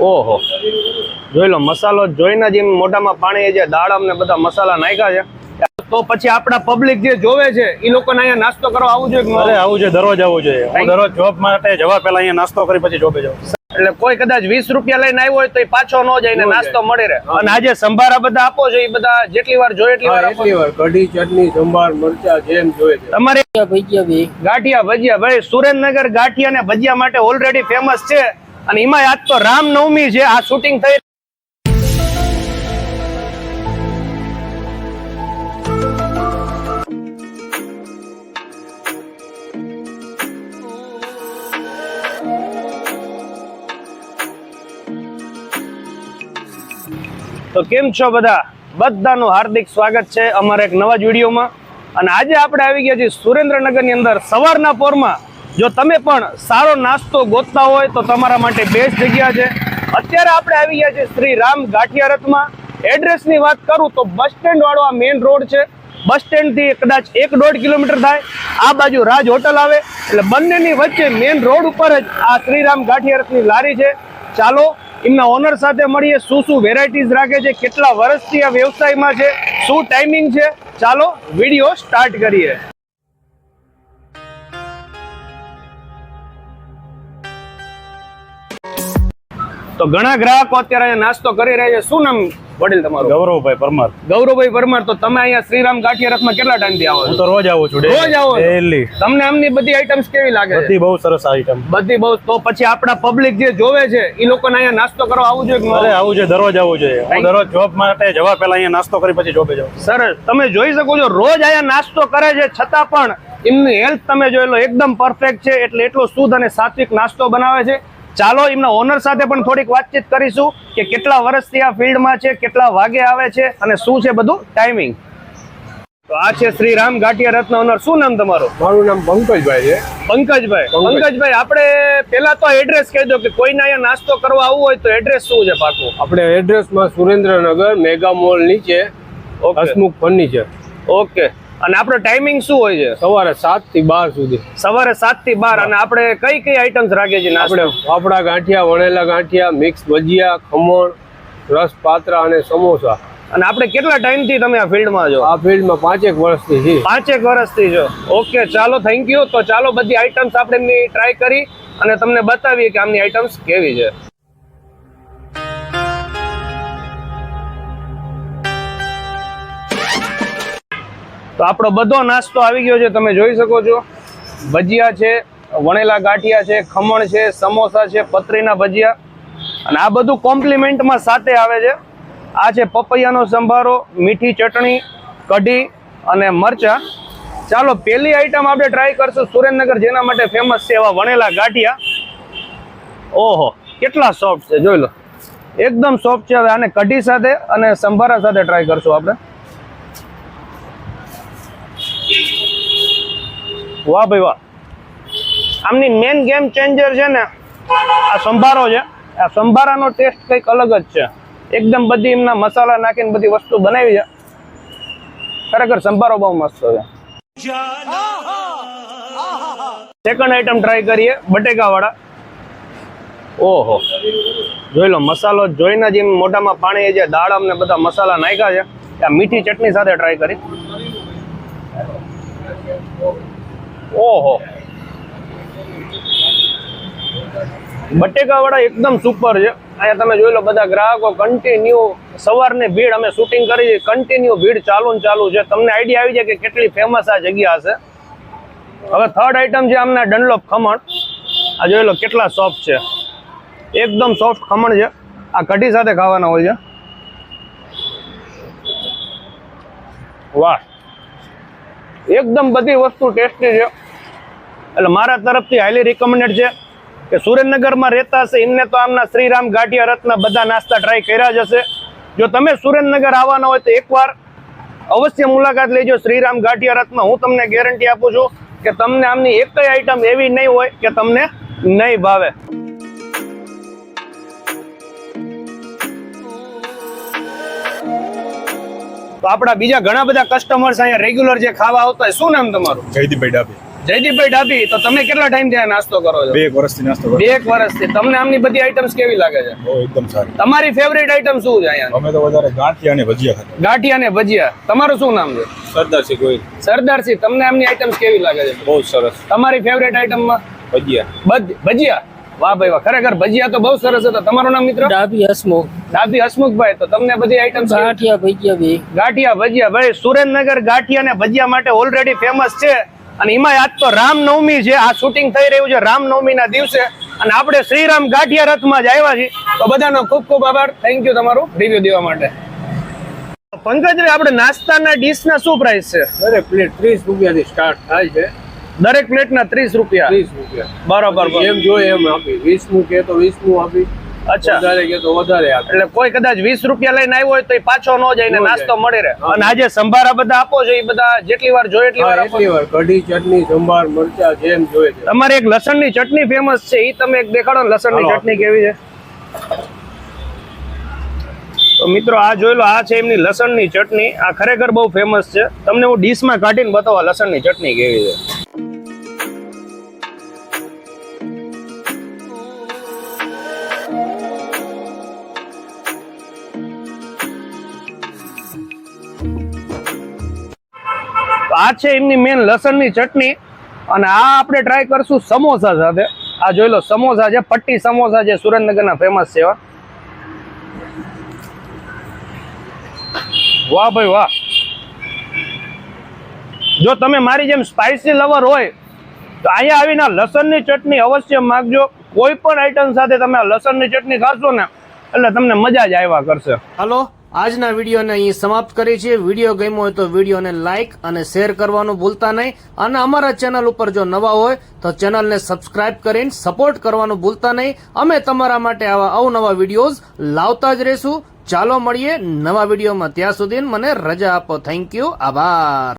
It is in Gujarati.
ઓહો. જોઈ લો મસાલો જોઈને જ એમ મોઢામાં પાણી જે દાડમ ને બધા મસાલા નાખ્યા છે. તો પછી આપણા પબ્લિક જે જોવે છે એ લોકોને અહીંયા નાસ્તો કરવા આવવું જોઈએ કે અરે આવવું? આવું જોઈએ? દરરોજ આવવું જોઈએ. હું દરરોજ જોબ માટે જવા પહેલા અહીંયા નાસ્તો કરી પછી જોબે જાઉં. એટલે કોઈ કદાચ વીસ રૂપિયા લઈને આવ્યો હોય તો એ પાછો ન જાય ને નાસ્તો મળી રહે. અને આજે સંભારા બધા આપો છો એ બધા જેટલી વાર જોઈએ એટલી વાર એટલી વાર. કઢી ચટણી સંભાર મરચા જેમ જોઈએ છે. તમારે ગાંઠિયા ભજીયા. ભાઈ સુરેન્દ્રનગર ગાંઠિયા ને ભજીયા માટે ઓલરેડી ફેમસ છે. અને એમાં આજ તો રામનવમી છે આ શૂટિંગ થઈ તો કેમ છો બધા? બધાનું હાર્દિક સ્વાગત છે અમારા એક નવા જ વિડીયોમાં. અને આજે આપણે આવી ગયા છીએ સુરેન્દ્રનગરની અંદર સવારના પોરમાં. જો તમે પણ સારો નાસ્તો ગોતતા હોય તો તમારા માટે બેસ્ટ જગ્યા છે. અત્યારે આપણે આવી ગયા છીએ શ્રી રામ ગાંઠિયા રથમાં એડ્રેસની વાત કરું તો બસ સ્ટેન્ડ વાળો આ મેઇન રોડ છે. બસ સ્ટેન્ડથી કદાચ એક દોઢ કિલોમીટર થાય. આ બાજુ રાજ હોટલ આવે. એટલે બંનેની વચ્ચે મેઇન રોડ ઉપર જ આ શ્રીરામ ગાંઠિયા રથની લારી છે. ચાલો એમના ઓનર સાથે મળીએ. શું શું વેરાયટીઝ રાખે છે? કેટલા વર્ષથી આ વ્યવસાયમાં છે? શું ટાઈમિંગ છે? ચાલો વીડિયો સ્ટાર્ટ કરીએ. તો ઘણા ગ્રાહકો અત્યારે અહીંયા નાસ્તો કરી રહ્યા છે. શું નામ વડીલ તમારું? ગૌરવભાઈ પરમાર. ગૌરવભાઈ પરમાર તો તમે અહીંયા શ્રીરામ ગાંઠિયા કેટલા ટાઈમથી આવો હું તો રોજ આવું છું રોજ આવો? ડેલી તમને આમની બધી આઈટમ્સ કેવી લાગે છે? બધી બહુ સરસ આઈટમ બધી બહુ તો પછી આપણા પબ્લિક જે જોવે છે એ લોકોને અહીંયા નાસ્તો કરવા આવવું જોઈએ અરે આવું જોઈએ દરરોજ આવું જોઈએ. હું દરરોજ જોબ માટે જવા પહેલા અહીંયા નાસ્તો કરી પછી જોબે જાઉં. સરસ. તમે જોઈ શકો છો રોજ અહીંયા નાસ્તો કરે છે છતાં પણ એમની હેલ્થ તમે જોઈ લો એકદમ પરફેક્ટ છે એટલે એટલો શુદ્ધ અને સાત્વિક નાસ્તો બનાવે છે. ચાલો એમના ઓનર સાથે પણ થોડીક વાતચીત કરીશું કે કેટલા વર્ષથી આ ફિલ્ડમાં છે કેટલા વાગે આવે છે અને શું છે બધું ટાઈમિંગ તો આ છે શ્રી રામ ગાંઠિયા રત્ન ઓનર. શું નામ તમારું? મારું નામ પંકજભાઈ છે. પંકજભાઈ. પંકજ. પંકજભાઈ આપણે પેલા તો એડ્રેસ કહી દો કે કોઈને અહીંયા નાસ્તો કરવા આવવું હોય તો એડ્રેસ શું છે પાકું? આપણે એડ્રેસમાં સુરેન્દ્રનગર મેગા મોલ નીચે હસમુખ ફર્નિચર. ઓકે અને આપણો ટાઈમિંગ શું હોય છે? સવારે સાતથી બાર સુધી. સવારે સાતથી બાર અને આપણે કઈ કઈ આઈટમ્સ રાખીએ છીએ આપણે ફાફડા ગાંઠિયા વણેલા ગાંઠિયા મિક્સ ભજીયા ખમણ રસ પાત્રા અને સમોસા. અને આપણે કેટલા ટાઈમથી તમે આ ફિલ્ડમાં છો? આ ફિલ્ડમાં પાંચેક વર્ષથી છે પાંચેક વર્ષથી છો. ઓકે ચાલો થેન્ક યુ તો ચાલો બધી આઈટમ્સ આપણે ટ્રાય કરી અને તમને બતાવીએ કે આમની આઈટમ્સ કેવી છે. તો આપણો બધો નાસ્તો આવી ગયો છે, તમે જોઈ શકો છો. ભજીયા છે, વણેલા ગાંઠિયા છે, ખમણ છે, સમોસા છે પતરીના ભજીયા. અને આ બધું કોમ્પ્લિમેન્ટમાં સાથે આવે છે. આ છે પપૈયાનો સંભારો, મીઠી ચટણી, કઢી અને મરચા. ચાલો, પહેલી આઈટમ આપણે ટ્રાય કરશું સુરેન્દ્રનગર, જેના માટે ફેમસ છે એવા વણેલા ગાંઠિયા. ઓહો, કેટલા સોફ્ટ છે, જોઈ લો. એકદમ સોફ્ટ છે, હવે આને કઢી સાથે અને સંભારા સાથે ટ્રાય કરશું આપણે. વાહ ભાઈ વાહ. આમની મેન ગેમ ચેન્જર છે ને, આ સંભારો છે. આ સંભારાનો ટેસ્ટ કંઈક અલગ જ છે. એકદમ બધી એમના મસાલા નાખીને બધી વસ્તુ બનાવી છે. ખરેખર સંભારો બહુ મસ્ત છે. સેકન્ડ આઈટમ ટ્રાય કરીએ, બટેકાવાળા. ઓહો. જોઈ લો, મસાલો જોઈને જ એમ મોઢામાં પાણી જે દાડમ ને બધા મસાલા નાખ્યા છે. આ મીઠી ચટણી સાથે ટ્રાય કરી. ઓહો. બટેકા વાળા એકદમ સુપર છે. અહીંયા તમે જોઈ લો બધા ગ્રાહકો કન્ટિન્યુ સવારની ભીડ અમે શૂટિંગ કરી કન્ટિન્યુ ભીડ ચાલુ ને ચાલુ છે. તમને આઈડિયા આવી જાય કે કેટલી ફેમસ આ જગ્યા હશે. હવે થર્ડ આઈટમ છે આમના ડનલોપ ખમણ. આ જોઈ લો કેટલા સોફ્ટ છે. એકદમ સોફ્ટ ખમણ છે. આ કઢી સાથે ખાવાના હોય છે. વાહ. એકદમ બધી વસ્તુ ટેસ્ટી છે. એટલે મારા તરફથી હાઈલી રિકમેન્ડેડ છે કે સુરેન્દ્રનગરમાં રહેતા હશે, એમને તો આમના શ્રીરામ ગાંઠિયા રત્ન બધા નાસ્તા ટ્રાય કર્યા જ હશે. જો તમે સુરેન્દ્રનગર આવવાના હોય તો એકવાર અવશ્ય મુલાકાત લેજો શ્રીરામ ગાંઠિયા રથમાં. હું તમને ગેરંટી આપું છું કે તમને આમની એક આઈટમ એવી નહીં હોય કે તમને નહીં ભાવે. તો આપણા બીજા ઘણા બધા કસ્ટમર્સ અહીંયા રેગ્યુલર જે ખાવા આવતા હોય શું નામ તમારું? જયદીપભાઈ ડાભી. જયદીપભાઈ ડાભી તો તમે કેટલા ટાઈમથી નાસ્તો કરો છો? બે વર્ષથી નાસ્તો બે એક વર્ષથી. તમને આમની બધી આઈટમ્સ કેવી લાગે છે? એકદમ સારી. તમારી ફેવરેટ આઈટમ શું છે અહીંયા? અમે તો વધારે ગાંઠિયા અને ભજીયા ખાતા. ગાંઠિયા ને ભજીયા. તમારું શું નામ છે? સરદારસિંહ ગોહિલ. સરદારસિંહ તમને આમની આઈટમ્સ કેવી લાગે છે? બહુ સરસ. તમારી ફેવરેટ આઈટમમાં ભજીયા. ભજીયા? વાહ ભાઈ વાહ ખરેખર ભજીયા તો બહુ સરસ હતા. તમારું નામ મિત્ર? ડાભી હસમુખ. ડાભી હસમુખભાઈ તો તમને બધી આઈટમ ગાંઠિયા ભજીયા ભાઈ ગાંઠિયા ભજીયા ભાઈ સુરેન્દ્રનગર ગાંઠિયા અને ભજીયા માટે ઓલરેડી ફેમસ છે. અને એમાં આજ તો રામનવમી છે. આ શૂટિંગ થઈ રહ્યું છે રામનવમીના દિવસે. અને આપણે શ્રીરામ ગાંઠિયા રથમાં જ આવ્યા છીએ. તો બધાનો ખૂબ ખૂબ આભાર. થેન્ક યુ તમારું રિવ્યુ દેવા માટે. પંકજભાઈ આપણે નાસ્તાના ડીશના શું પ્રાઇસ છે? દરેક પ્લેટ ત્રીસ રૂપિયાથી સ્ટાર્ટ થાય છે. દરેક પ્લેટના ત્રીસ રૂપિયા. ત્રીસ રૂપિયા. બરોબર એમ જોઈએ એમ આપી. વીસનું કે તો વીસનું આપી. અચ્છા. વધારે કે તો વધારે આપી. એટલે કોઈ કદાચ વીસ રૂપિયા લઈને આવ્યો હોય તો એ પાછો ન જાય ને નાસ્તો. મળી રહે. અને આજે સંભારા બધા આપો છો એ બધા જેટલી વાર જોઈએ એટલી વાર એટલી વાર. કઢી ચટણી સંભાર મરચા જેમ જોઈએ તમારે એક લસણની ચટણી ફેમસ છે એ તમે એક દેખાડો ને લસણની ચટણી કેવી છે? તો મિત્રો આ જોઈ લો આ છે એમની લસણની ચટણી. આ ખરેખર બહુ ફેમસ છે. તમને હું ડીશમાં કાઢીને બતાવવા લસણની ચટણી કેવી છે. આ છે એમની મેન લસણની ચટણી. અને આ આપણે ટ્રાય કરશું સમોસા સાથે. આ જોઈ લો, સમોસા છે, પટ્ટી સમોસા છે, સુરેન્દ્રનગરના ફેમસ છે વાહ ભાઈ વાહ. જો તમે મારી જેમ સ્પાઇસી લવર હોય, તો અહીંયા આવીને લસણની ચટણી અવશ્ય માગજો. કોઈ પણ આઈટમ સાથે તમે લસણની ચટણી ખાશો ને, એટલે તમને મજા જ આવ્યા કરશે. હાલો આજના વિડીયોને અહીં સમાપ્ત કરી છે વીડિયો ગમ્યો હોય તો વિડીયોને લાઇક અને શેર કરવાનું ભૂલતા નહીં. અને અમારા ચેનલ ઉપર જો નવા હોય તો ચેનલને સબસ્ક્રાઇબ કરીને સપોર્ટ કરવાનું ભૂલતા નહીં. અમે તમારા માટે આવા અવનવા વિડીયોઝ લાવતા જ રહીશું. ચાલો મળીએ નવા વિડીયોમાં. ત્યાં સુધી મને રજા આપો. થેન્ક યુ આભાર.